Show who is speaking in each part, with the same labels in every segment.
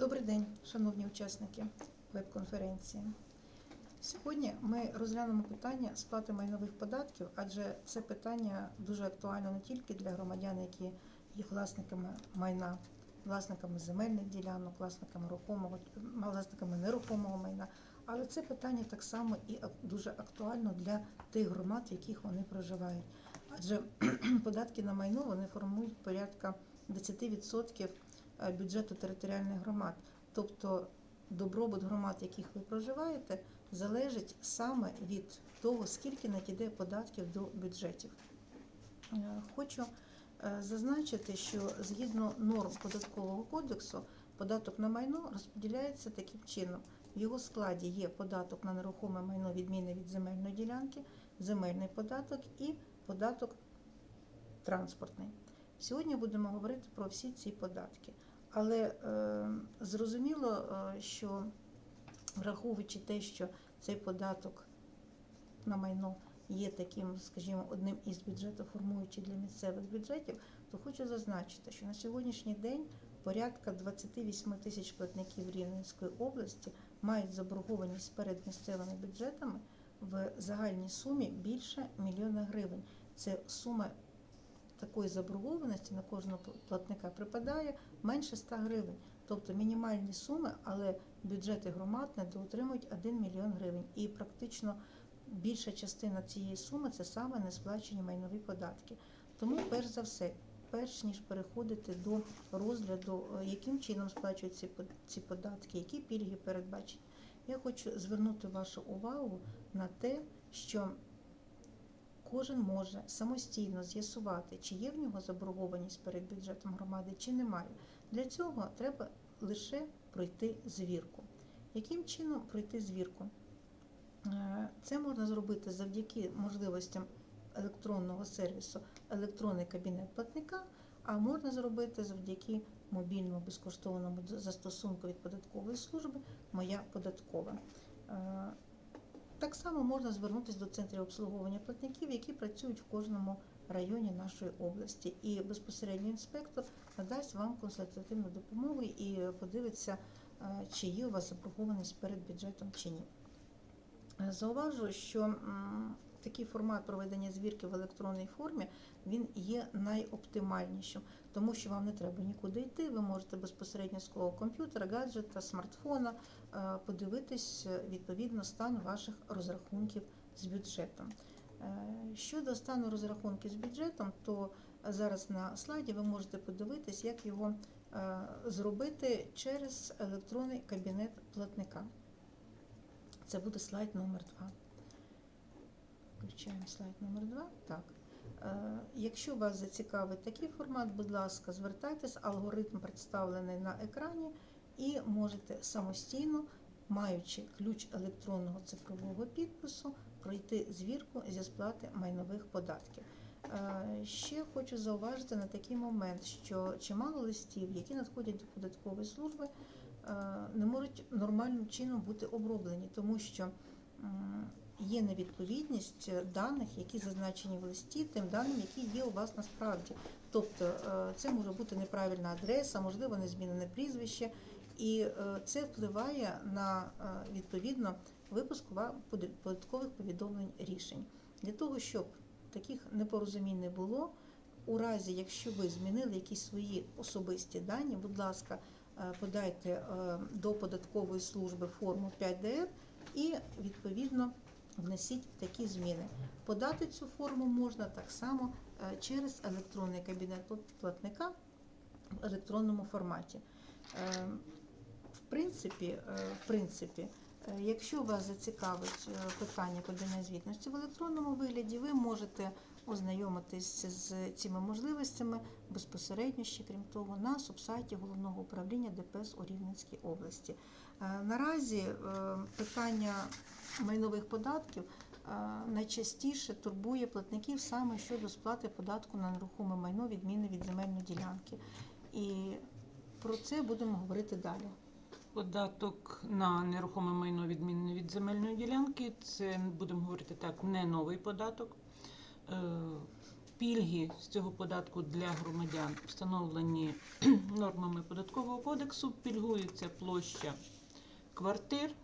Speaker 1: Добрий день, шановні учасники веб-конференції. Сьогодні ми розглянемо питання сплати майнових податків, адже це питання дуже актуально не тільки для громадян, які є власниками майна, власниками земельних ділянок, власниками рухомого, власниками нерухомого майна, але це питання так само і дуже актуально для тих громад, в яких вони проживають. Адже податки на майно вони формують порядка 10% е, бюджету територіальних громад. Тобто добробут громад, в яких ви проживаєте, залежить саме від того, скільки надійде податків до бюджетів. Е, Хочу е, зазначити, що згідно норм податкового кодексу податок на майно розподіляється таким чином. В його складі є податок на нерухоме майно відмінне від земельної ділянки, земельний податок і податок транспортний. Сьогодні будемо говорити про всі ці податки. Але е, зрозуміло, е, що враховуючи те, що цей податок на майно є таким, скажімо, одним із бюджетоформуючих для місцевих бюджетів, то хочу зазначити, що на сьогоднішній день порядка 28 тисяч платників Рівненської області мають заборгованість перед місцевими бюджетами в загальній сумі більше мільйона гривень. Це сума такої заборгованості на кожного платника припадає менше 100 гривень. Тобто мінімальні суми, але бюджети громад недоотримують 1 мільйон гривень. І практично більша частина цієї суми це саме несплачені майнові податки. Тому, перш за все, перш ніж переходити до розгляду, е, яким чином сплачують ці податки, які пільги передбачені, я хочу звернути вашу увагу на те, що кожен може самостійно з'ясувати, чи є в нього заборгованість перед бюджетом громади, чи немає. Для цього треба лише пройти звірку. Яким чином пройти звірку? Е, Це можна зробити завдяки можливостям електронного сервісу електронний кабінет платника, а можна зробити завдяки мобільному безкоштовному застосунку від податкової служби Моя податкова. Так само можна звернутися до центрів обслуговування платників, які працюють в кожному районі нашої області. І безпосередньо інспектор надасть вам консультативну допомогу і подивиться, е, чи є у вас заборгованість перед бюджетом чи ні. Е, Зауважу, що такий формат проведення звірки в електронній формі він є найоптимальнішим, тому що вам не треба нікуди йти. Ви можете безпосередньо з свого комп'ютера, гаджета, смартфона е, подивитись е, відповідно стан ваших розрахунків з бюджетом. Е, Щодо стану розрахунків з бюджетом, то зараз на слайді ви можете подивитись, як його зробити через електронний кабінет платника. Це буде слайд номер 2. Включаємо слайд номер 2. Так. Е, Якщо вас зацікавить такий формат, будь ласка, звертайтесь, алгоритм представлений на екрані, і можете самостійно, маючи ключ електронного цифрового підпису, пройти звірку зі сплати майнових податків. Е, Ще хочу зауважити на такий момент, що чимало листів, які надходять до податкової служби, е, не можуть нормальним чином бути оброблені, тому що є невідповідність даних, які зазначені в листі, тим даним, які є у вас насправді. Тобто е, це може бути неправильна адреса, можливо, не змінене прізвище, і е, це впливає на е, відповідно випуск податкових повідомлень рішень. Для того, щоб таких непорозумінь не було, у разі, якщо ви змінили якісь свої особисті дані, будь ласка, е, подайте е, до податкової служби форму 5ДР і відповідно внесіть такі зміни. Подати цю форму можна так само е, через електронний кабінет платника в електронному форматі. Е, В принципі, е, в принципі, якщо вас зацікавить е, питання подання звітності в електронному вигляді, ви можете ознайомитись з цими можливостями безпосередньо ще крім того на субсайті головного управління ДПС у Рівненській області. Е, Наразі е, питання майнових податків е, найчастіше турбує платників саме щодо сплати податку на нерухоме майно відмінне від земельної ділянки. І про це будемо говорити далі.
Speaker 2: Податок на нерухоме майно відмінне від земельної ділянки. Це будемо говорити так, не новий податок. Е, Пільги з цього податку для громадян встановлені нормами податкового кодексу. Пільгується площа квартир,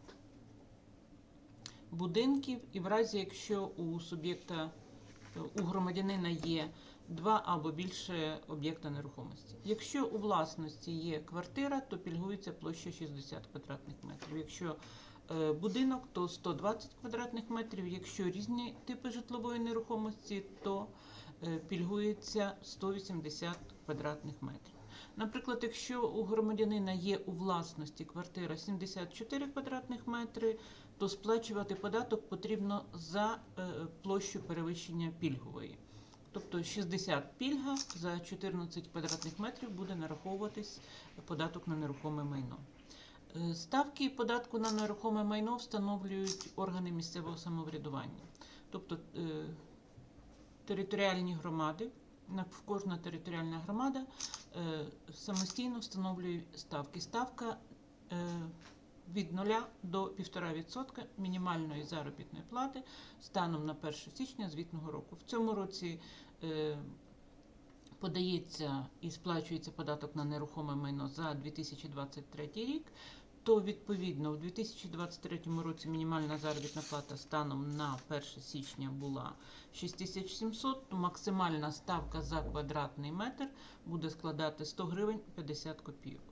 Speaker 2: будинків, і в разі, якщо у суб'єкта у громадянина є два або більше об'єкта нерухомості. Якщо у власності є квартира, то пільгується площа 60 квадратних метрів. Якщо е, будинок, то 120 квадратних метрів. Якщо різні типи житлової нерухомості, то е, пільгується 180 квадратних метрів. Наприклад, якщо у громадянина є у власності квартира 74 квадратних метри, то сплачувати податок потрібно за е, площу перевищення пільгової. Тобто 60 пільга за 14 квадратних метрів буде нараховуватись податок на нерухоме майно. Е, Ставки податку на нерухоме майно встановлюють органи місцевого самоврядування. Тобто е, територіальні громади, на- кожна територіальна громада е, самостійно встановлює ставки. Ставка від 0 до 1,5% мінімальної заробітної плати станом на 1 січня звітного року. В цьому році подається і сплачується податок на нерухоме майно за 2023 рік. То відповідно у 2023 році мінімальна заробітна плата станом на 1 січня була 6700, то максимальна ставка за квадратний метр буде складати 100 гривень 50 копійок.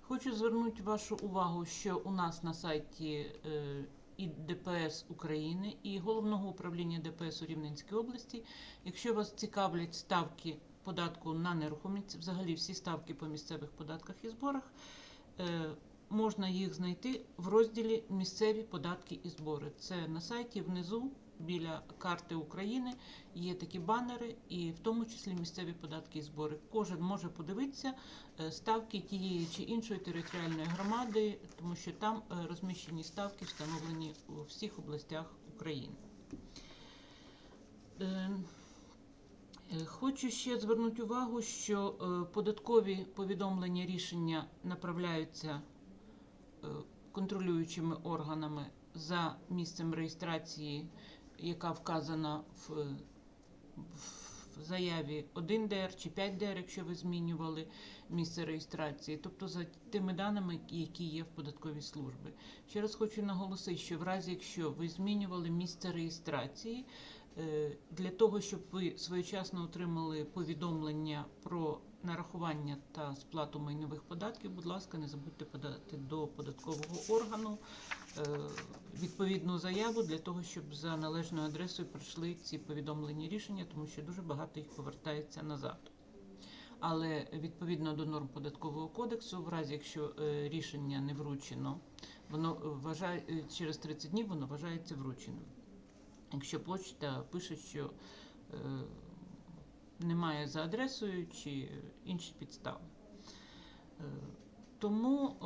Speaker 2: Хочу звернути вашу увагу, що у нас на сайті е, і ДПС України, і Головного управління ДПС у Рівненській області. Якщо вас цікавлять ставки податку на нерухомість, взагалі всі ставки по місцевих податках і зборах, е, можна їх знайти в розділі Місцеві податки і збори. Це на сайті внизу. Біля карти України є такі банери, і в тому числі місцеві податки і збори. Кожен може подивитися е, ставки тієї чи іншої територіальної громади, тому що там е, розміщені ставки встановлені у всіх областях України. Е, Хочу ще звернути увагу, що податкові повідомлення рішення направляються контролюючими органами за місцем реєстрації, яка вказана в, в заяві 1 ДР чи 5 ДР, якщо ви змінювали місце реєстрації, тобто за тими даними, які є в податковій службі. Ще раз хочу наголосити, що в разі, якщо ви змінювали місце реєстрації, е, для того, щоб ви своєчасно отримали повідомлення про нарахування та сплату майнових податків, будь ласка, не забудьте подати до податкового органу е, відповідну заяву для того, щоб за належною адресою прийшли ці повідомлені рішення, тому що дуже багато їх повертається назад. Але відповідно до норм податкового кодексу, в разі якщо е, рішення не вручено, воно вважає е, через 30 днів воно вважається врученим. Якщо почта пише, що немає за адресою чи інші підстави. Е, Тому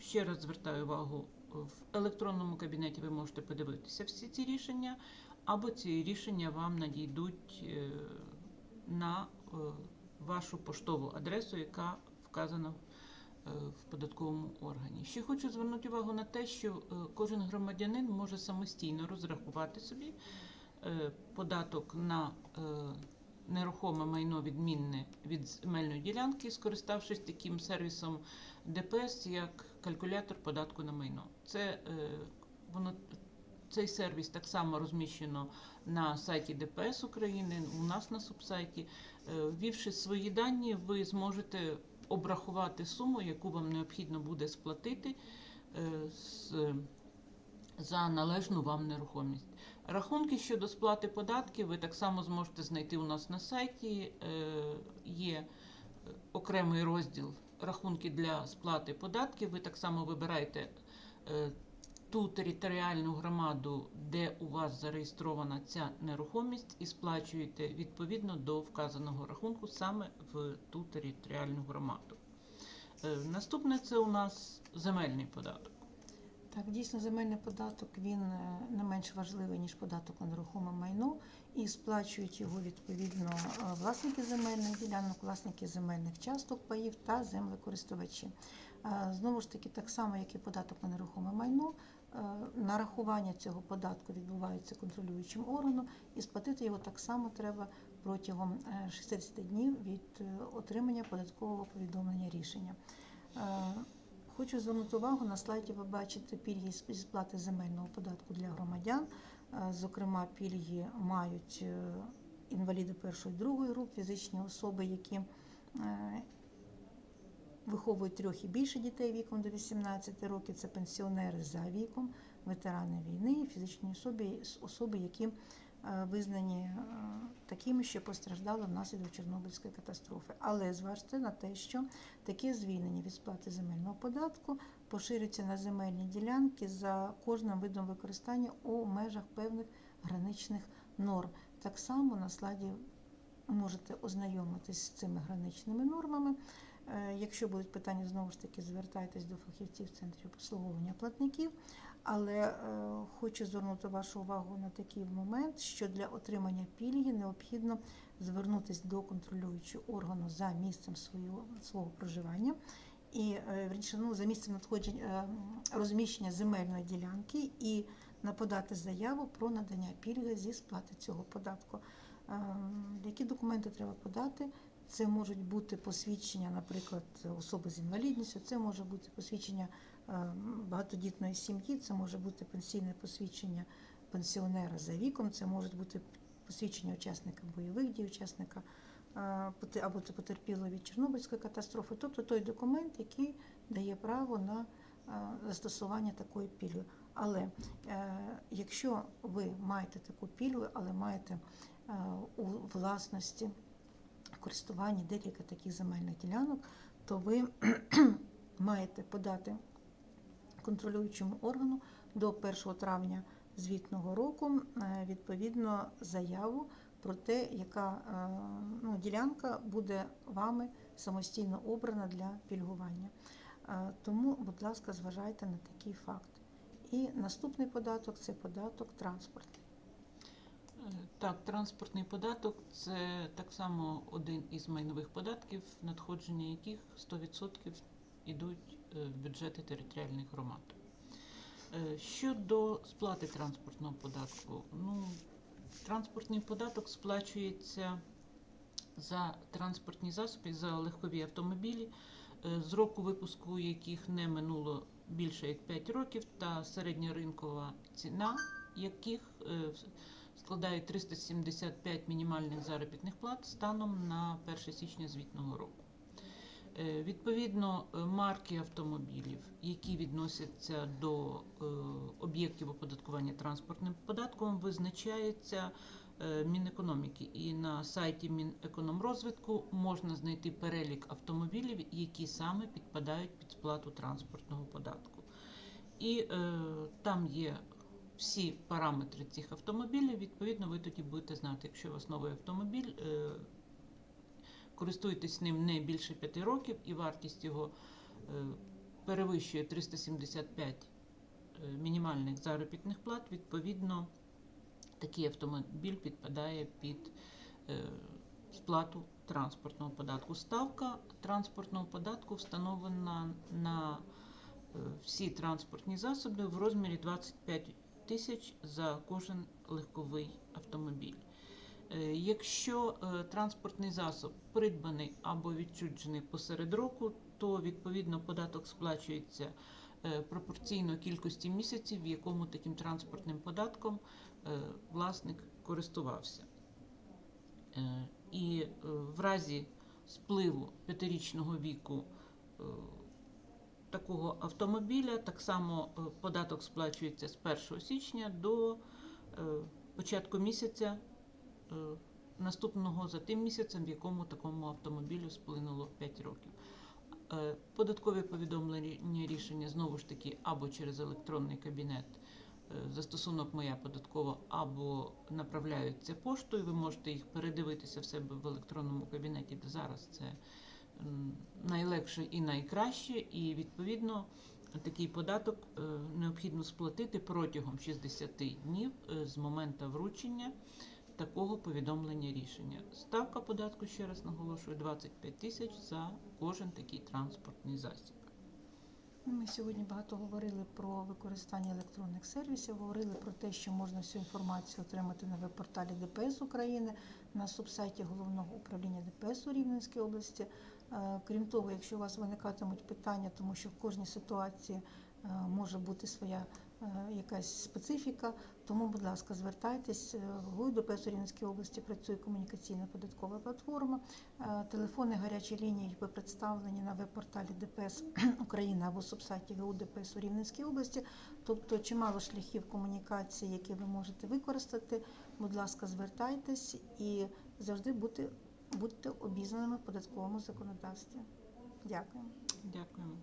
Speaker 2: ще раз звертаю увагу, в електронному кабінеті ви можете подивитися всі ці рішення, або ці рішення вам надійдуть е, на вашу поштову адресу, яка вказана е, в податковому органі. Ще хочу звернути увагу на те, що кожен громадянин може самостійно розрахувати собі податок на нерухоме майно відмінне від земельної ділянки, скориставшись таким сервісом ДПС, як калькулятор податку на майно. Це е, воно цей сервіс так само розміщено на сайті ДПС України, у нас на субсайті. Е, Ввівши свої дані, ви зможете обрахувати суму, яку вам необхідно буде сплатити е, за належну вам нерухомість. Рахунки щодо сплати податків ви так само зможете знайти у нас на сайті. Е, Є е, окремий розділ рахунки для сплати податків. Ви так само вибираєте е, ту територіальну громаду, де у вас зареєстрована ця нерухомість, і сплачуєте відповідно до вказаного рахунку саме в ту територіальну громаду. Наступне це у нас земельний податок.
Speaker 1: Так, дійсно, земельний податок він е, не менш важливий, ніж податок на нерухоме майно, і сплачують його відповідно е, власники земельних ділянок, власники земельних часток, паїв та землекористувачі. Е, Знову ж таки, так само, як і податок на нерухоме майно, нарахування цього податку відбувається контролюючим органом, і сплатити його так само треба протягом е, 60 днів від отримання податкового повідомлення рішення. Хочу звернути увагу на слайді. Ви бачите пільги з зі сплати земельного податку для громадян. Е, Зокрема, пільги мають е, інваліди першої другої груп, фізичні особи, які е, виховують трьох і більше дітей віком до 18 років. Це пенсіонери за віком, ветерани війни, фізичні особи, особи, які визнані е, такими, що постраждали внаслідок Чорнобильської катастрофи. Але зважте на те, що таке звільнення від сплати земельного податку поширюється на земельні ділянки за кожним видом використання у межах певних граничних норм. Так само на слайді можете ознайомитись з цими граничними нормами. Е, Якщо будуть питання, знову ж таки звертайтесь до фахівців центрів обслуговування платників. Але е, хочу звернути вашу увагу на такий момент, що для отримання пільги необхідно звернутися до контролюючого органу за місцем свого, свого проживання і е, ну, за місцем надходження розміщення земельної ділянки і наподати заяву про надання пільги зі сплати цього податку. Які документи треба подати? Це можуть бути посвідчення, наприклад, особи з інвалідністю, це може бути посвідчення е, багатодітної сім'ї, це може бути пенсійне посвідчення пенсіонера за віком, це може бути посвідчення учасника бойових дій, учасника е, або потерпілого від Чорнобильської катастрофи, тобто той документ, який дає право на е, застосування такої пільги. Але якщо ви маєте таку пільгу, але маєте у власності користуванні декілька таких земельних ділянок, то ви маєте подати контролюючому органу до 1 травня звітного року е, відповідно заяву про те, яка е, ну, ділянка буде вами самостійно обрана для пільгування. Е, Тому, будь ласка, зважайте на такий факт. І наступний податок це податок транспортний.
Speaker 2: Так, транспортний податок це так само один із майнових податків, надходження яких 100% йдуть е, в бюджети територіальних громад. Е, Щодо сплати транспортного податку, ну, транспортний податок сплачується за транспортні засоби, за легкові автомобілі, е, з року випуску яких не минуло більше як 5 років, та середня ринкова ціна яких складає 375 мінімальних заробітних плат станом на 1 січня звітного року. Е, Відповідно, е, марки автомобілів, які відносяться до е, об'єктів оподаткування транспортним податком, визначається е, Мінекономіки. І на сайті Мінекономрозвитку можна знайти перелік автомобілів, які саме підпадають під сплату транспортного податку. І е, там є всі параметри цих автомобілів. Відповідно, ви тоді будете знати, якщо у вас новий автомобіль, е, користуєтесь ним не більше 5 років, і вартість його е, перевищує 375 е, мінімальних заробітних плат, відповідно, такий автомобіль підпадає під сплату транспортного податку. Ставка транспортного податку встановлена на всі транспортні засоби в розмірі 25 тисяч за кожен легковий автомобіль. Е, Якщо е, транспортний засоб придбаний або відчуджений посеред року, то відповідно податок сплачується е, пропорційно кількості місяців, в якому таким транспортним податком власник користувався. І в разі спливу п'ятирічного віку такого автомобіля так само е, податок сплачується з 1 січня до е, початку місяця е, наступного за тим місяцем, в якому такому автомобілю сплинуло 5 років. Податкові повідомлення рішення знову ж таки або через електронний кабінет застосунок Моя податкова, або направляються поштою. Ви можете їх передивитися в себе в електронному кабінеті, де зараз це найлегше і найкраще, і відповідно такий податок е, необхідно сплатити протягом 60 днів е, з моменту вручення такого повідомлення рішення. Ставка податку, ще раз наголошую, 25 тисяч за кожен такий транспортний засіб.
Speaker 1: Ми сьогодні багато говорили про використання електронних сервісів, говорили про те, що можна всю інформацію отримати на веб-порталі ДПС України, на субсайті головного управління ДПС у Рівненській області. Е, Крім того, якщо у вас виникатимуть питання, тому що в кожній ситуації е, може бути своя е, якась специфіка, тому, будь ласка, звертайтесь. Е, Головою ДПС у Рівненській області працює комунікаційна податкова платформа. Телефони гарячі лінії ви представлені на веб-порталі ДПС Україна або субсайті ГУ ДПС у Рівненській області. Тобто чимало шляхів комунікації, які ви можете використати. Будь ласка, звертайтесь і завжди будьте, будьте обізнаними в податковому законодавстві. Дякую.
Speaker 2: Дякуємо.